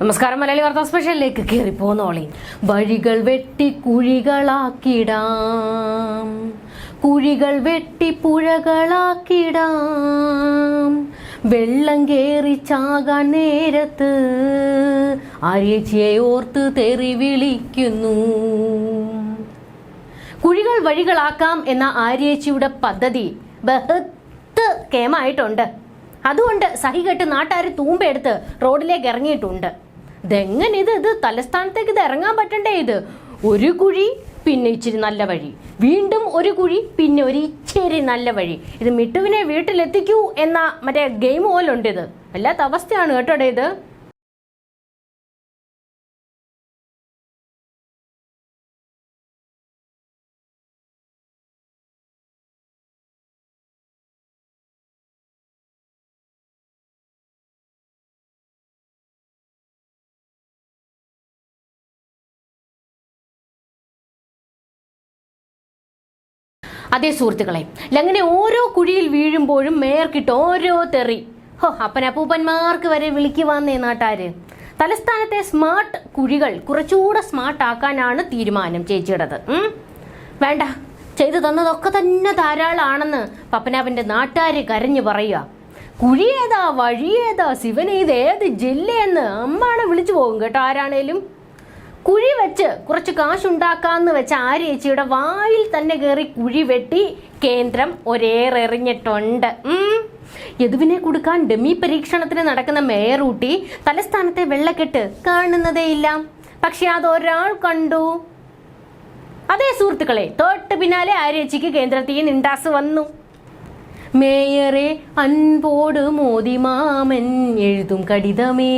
നമസ്കാരം മലയാളി വാർത്താ സ്പെഷ്യലിലേക്ക് കയറി പോന്നോളി. വഴികൾ വെട്ടി കുഴികളാക്കിടാം കുഴികൾ വെട്ടി പുഴകളാക്കിടാം വെള്ളം കേറി ചാകാൻ നേരത്ത് ആര്യേച്ചിയെ ഓർത്ത് തെറി വിളിക്കുന്നു. കുഴികൾ വഴികളാക്കാം എന്ന ആര്യേച്ചിയുടെ പദ്ധതി ബഹത്ത് കേമായിട്ടുണ്ട്. അതുകൊണ്ട് സഹികെട്ട് നാട്ടുകാർ തൂമ്പെടുത്ത് റോഡിലേക്ക് ഇറങ്ങിയിട്ടുണ്ട്. ഇതെങ്ങനെ ഇത് ഇത് തലസ്ഥാനത്തേക്ക് ഇത് ഇറങ്ങാൻ പറ്റണ്ടേ ഇത്? ഒരു കുഴി പിന്നെ ഇച്ചിരി നല്ല വഴി. വീണ്ടും ഒരു കുഴി പിന്നെ ഒരു ഇച്ചിരി നല്ല വഴി. ഇത് മിട്ടുവിനെ വീട്ടിലെത്തിക്കൂ എന്ന മറ്റേ ഗെയിം പോലുണ്ട് ഇത്. വല്ലാത്ത അവസ്ഥയാണ് കേട്ടോടേ ഇത്. അതേ സുഹൃത്തുക്കളെ അങ്ങനെ ഓരോ കുഴിയിൽ വീഴുമ്പോഴും മേയർക്കിട്ട് ഓരോ തെറി. ഹോ അപ്പനപ്പൂപ്പന്മാർക്ക് വരെ വിളിക്കുവാന്നേ നാട്ടാര്. തലസ്ഥാനത്തെ സ്മാർട്ട് കുഴികൾ കുറച്ചുകൂടെ സ്മാർട്ട് ആക്കാനാണ് തീരുമാനം ചേച്ചിയുടേത്. വേണ്ട ചെയ്തു തന്നതൊക്കെ തന്നെ ധാരാളമാണെന്ന് പപ്പനാപന്റെ നാട്ടുകാര് കരഞ്ഞു പറയുക. കുഴിയേതാ വഴിയേതാ ശിവനേത് ഏത് ജില്ലയെന്ന് അമ്മാണ് വിളിച്ചു പോകും കേട്ടോ ആരാണേലും. കുഴി വെച്ച് കുറച്ച് കാശുണ്ടാക്കാന്ന് വെച്ച ആര്യേച്ചിയുടെ വായിൽ തന്നെ കയറി കുഴി വെട്ടി കേന്ദ്രം ഒരേറെറിഞ്ഞിട്ടുണ്ട്. യദുവിനെ കൊടുക്കാൻ ഡെമി പരീക്ഷണത്തിന് നടക്കുന്ന മേയറൂട്ടി തലസ്ഥാനത്തെ വെള്ളക്കെട്ട് കാണുന്നതേയില്ല പക്ഷെ അതൊരാൾ കണ്ടു. അതേ സുഹൃത്തുക്കളെ തൊട്ട് പിന്നാലെ ആര്യേച്ചിക്ക് കേന്ദ്രത്തിൽ നിണ്ടാസ് വന്നു. മേയറെ അൻപോട് മോദി മാമൻ എഴുതും കടിതമേ.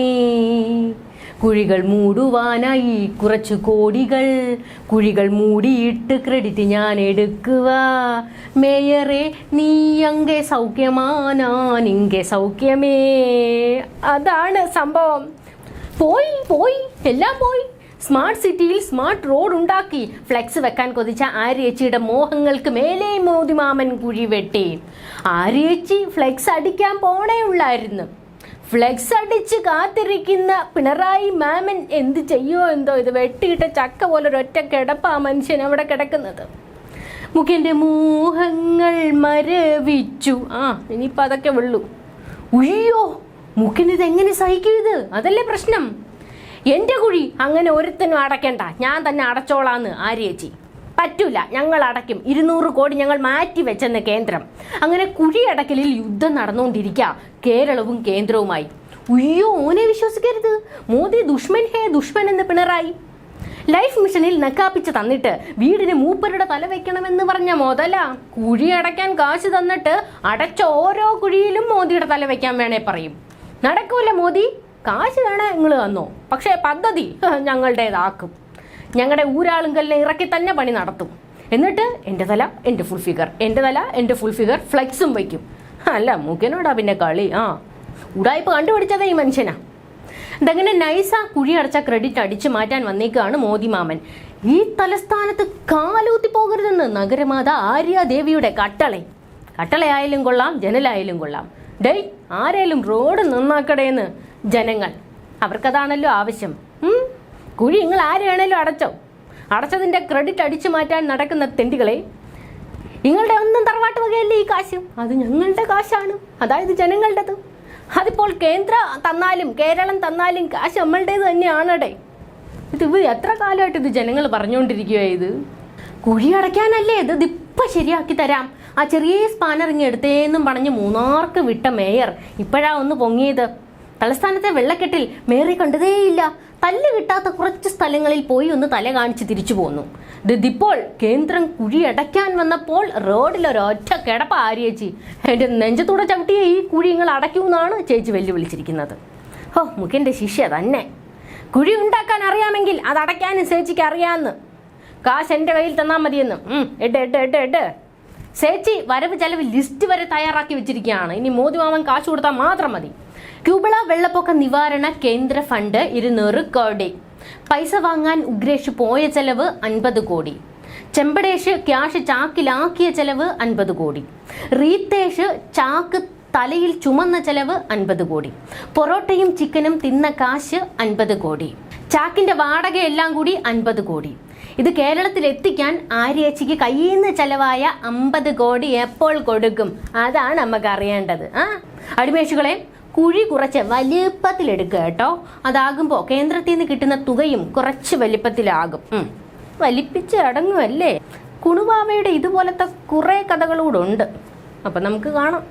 കുഴികൾ മൂടുവാനായി കുറച്ചു കോടികൾ. കുഴികൾ മൂടിയിട്ട് ക്രെഡിറ്റ് ഞാൻ എടുക്കുക മേയറെ നീ അങ്ങെ സൗഖ്യമാനാൻ ഇങ്ങെ സൗഖ്യമേ. അതാണ് സംഭവം. പോയി പോയി എല്ലാം പോയി. സ്മാർട്ട് സിറ്റിയിൽ സ്മാർട്ട് റോഡ് ഉണ്ടാക്കി. ഫ്ലെക്സ് വെക്കാൻ കൊതിച്ച ആര്യേച്ചിയുടെ മോഹങ്ങൾക്ക് മേലെ മോദിമാമൻ കുഴി വെട്ടി. ആര്യേച്ചി ഫ്ലെക്സ് അടിക്കാൻ പോണേ ഉള്ളായിരുന്നു. ഫ്ലെക്സ് അടിച്ച് കാത്തിരിക്കുന്ന പിണറായി മാമൻ എന്ത് ചെയ്യുമോ എന്തോ ഇത് വെട്ടിയിട്ട ചക്ക പോലെ ഒരൊറ്റ കിടപ്പാ മനുഷ്യൻ അവിടെ കിടക്കുന്നത്. മുഖ്യന്റെ മോഹങ്ങൾ മരവിച്ചു. ആ ഇനിയിപ്പോൾ അതൊക്കെ വെള്ളു ഉയ്യോ മുഖ്യൻ ഇത് എങ്ങനെ സഹിക്കും ഇത്? അതല്ലേ പ്രശ്നം. എന്റെ കുഴി അങ്ങനെ ഒരുത്തനും അടയ്ക്കണ്ട. ഞാൻ തന്നെ അടച്ചോളാന്ന് ആര്യേച്ചി പറ്റൂല. ഞങ്ങൾ അടയ്ക്കും ഇരുന്നൂറ് കോടി ഞങ്ങൾ മാറ്റി വെച്ചെന്ന് കേന്ദ്രം. അങ്ങനെ കുഴിയടക്കലിൽ യുദ്ധം നടന്നുകൊണ്ടിരിക്കുക കേരളവും കേന്ദ്രവുമായി. ഉയ്യോ ഓനെ വിശ്വസിക്കരുത്. മോദി ദുഷ്മൻ ഹേ ദുഷ്മൻ എന്ന് പിണറായി. ലൈഫ് മിഷനിൽ നക്കാപ്പിച്ച് തന്നിട്ട് വീടിന് മൂപ്പരുടെ തല വെക്കണമെന്ന് പറഞ്ഞ മുതല കുഴി അടയ്ക്കാൻ കാശ് തന്നിട്ട് അടച്ച ഓരോ കുഴിയിലും മോദിയുടെ തല വെക്കാൻ വേണേ പറയും. നടക്കൂല മോദി. കാശ് വേണേ നിങ്ങൾ തന്നോ. പക്ഷേ പദ്ധതി ഞങ്ങളുടേതാക്കും. ഞങ്ങളുടെ ഊരാളുങ്കലിനെ ഇറക്കി തന്നെ പണി നടത്തും. എന്നിട്ട് എന്റെ തല എന്റെ ഫുൾ ഫിഗർ എന്റെ തല എന്റെ ഫുൾ ഫിഗർ ഫ്ലെക്സും വയ്ക്കും. അല്ല മൂക്കനോടാ പിന്നെ കളി? ആ. ഉടായ്പ കണ്ടുപിടിച്ചതേ ഈ മനുഷ്യനാ. ഇതങ്ങനെ നൈസ കുഴി അടച്ച ക്രെഡിറ്റ് അടിച്ചു മാറ്റാൻ വന്നേക്കാണ് മോദി മാമൻ. ഈ തലസ്ഥാനത്ത് കാലൂത്തി പോകരുതെന്ന് നഗരമാത ആര്യാദേവിയുടെ കട്ടളെ. കട്ടളയായാലും കൊള്ളാം ജനലായാലും കൊള്ളാം. ഡേയ് ആരേലും റോഡ് നന്നാക്കടേന്ന് ജനങ്ങൾ. അവർക്കതാണല്ലോ ആവശ്യം? കുഴി നിങ്ങൾ ആര് വേണേലും അടച്ചോ. അടച്ചതിന്റെ ക്രെഡിറ്റ് അടിച്ചു മാറ്റാൻ നടക്കുന്ന തെണ്ടികളെ നിങ്ങളുടെ ഒന്നും തറവാട്ട് വകയല്ലേ ഈ കാശ്? അത് ഞങ്ങളുടെ കാശാണ്. അതായത് ജനങ്ങളുടേത്. അതിപ്പോൾ കേന്ദ്ര തന്നാലും കേരളം തന്നാലും കാശ് നമ്മളുടേത് തന്നെയാണടേ ഇത് ഇവ എത്ര കാലമായിട്ട് ഇത് ജനങ്ങൾ പറഞ്ഞുകൊണ്ടിരിക്കുക ഇത്? കുഴി അടയ്ക്കാനല്ലേ ഇത്? ഇതിപ്പോ ശരിയാക്കി തരാം. ആ ചെറിയ സ്പാനർ ഇങ്ങ് എടുത്തേന്നും പറഞ്ഞ് മൂന്നാർക്ക് വിട്ട മേയർ ഇപ്പോഴാ ഒന്ന് പൊങ്ങിയത്. തലസ്ഥാനത്തെ വെള്ളക്കെട്ടിൽ മേറി കണ്ടതേയില്ല. തല്ല് കിട്ടാത്ത കുറച്ച് സ്ഥലങ്ങളിൽ പോയി ഒന്ന് തല കാണിച്ച് തിരിച്ചു പോന്നു. ദിപ്പോൾ കേന്ദ്രം കുഴിയടയ്ക്കാൻ വന്നപ്പോൾ റോഡിൽ ഒരൊറ്റ കിടപ്പ ആരിയേച്ചി. എന്റെ നെഞ്ചത്തൂടെ ചവിട്ടിയ ഈ കുഴി നിങ്ങൾ അടയ്ക്കുമെന്നാണ് ചേച്ചി വെല്ലുവിളിച്ചിരിക്കുന്നത്. ഓ മുഖ്യന്റെ ശിഷ്യ തന്നെ. കുഴി ഉണ്ടാക്കാൻ അറിയാമെങ്കിൽ അത് അടയ്ക്കാനും ചേച്ചിക്ക് അറിയാമെന്ന് കാശ് എന്റെ കയ്യിൽ തന്നാൽ മതിയെന്ന്. എട്ട് എട്ട് എട്ട് എട്ട് ചേച്ചി വരവ് ചെലവ് ലിസ്റ്റ് വരെ തയ്യാറാക്കി വെച്ചിരിക്കുകയാണ്. ഇനി മോദി മാമൻ കാശ് കൊടുത്താൽ മാത്രം മതി. ക്യൂബള വെള്ളപ്പൊക്ക നിവാരണ കേന്ദ്ര ഫണ്ട് ഇരുന്നൂറ് കോടി. പൈസ വാങ്ങാൻ ഉഗ്രേഷ് പോയ ചെലവ് അൻപത് കോടി. ചെമ്പടേഷ് ക്യാഷ് ചാക്കിലാക്കിയ ചെലവ് അൻപത് കോടി. റീത്തേഷ് ചാക്ക് തലയിൽ ചുമന്ന ചെലവ് അൻപത് കോടി. പൊറോട്ടയും ചിക്കനും തിന്ന കാശ് അൻപത് കോടി. ചാക്കിന്റെ വാടക എല്ലാം കൂടി അൻപത് കോടി. ഇത് കേരളത്തിൽ എത്തിക്കാൻ ആര്യേച്ചിക്ക് കയ്യിൽ നിന്ന് ചെലവായ അമ്പത് കോടി എപ്പോൾ കൊടുക്കും? അതാണ് നമുക്ക് അറിയേണ്ടത്. ആ? അടിമേഷുകളെ കുഴി കുറച്ച് വലിപ്പത്തിലെടുക്കുക കേട്ടോ. അതാകുമ്പോൾ കേന്ദ്രത്തിൽ നിന്ന് കിട്ടുന്ന തുകയും കുറച്ച് വലിപ്പത്തിലാകും. വലിപ്പിച്ച് അടങ്ങുമല്ലേ കുണുവാവയുടെ ഇതുപോലത്തെ കുറേ കഥകളൂടുണ്ട് അപ്പം നമുക്ക് കാണാം.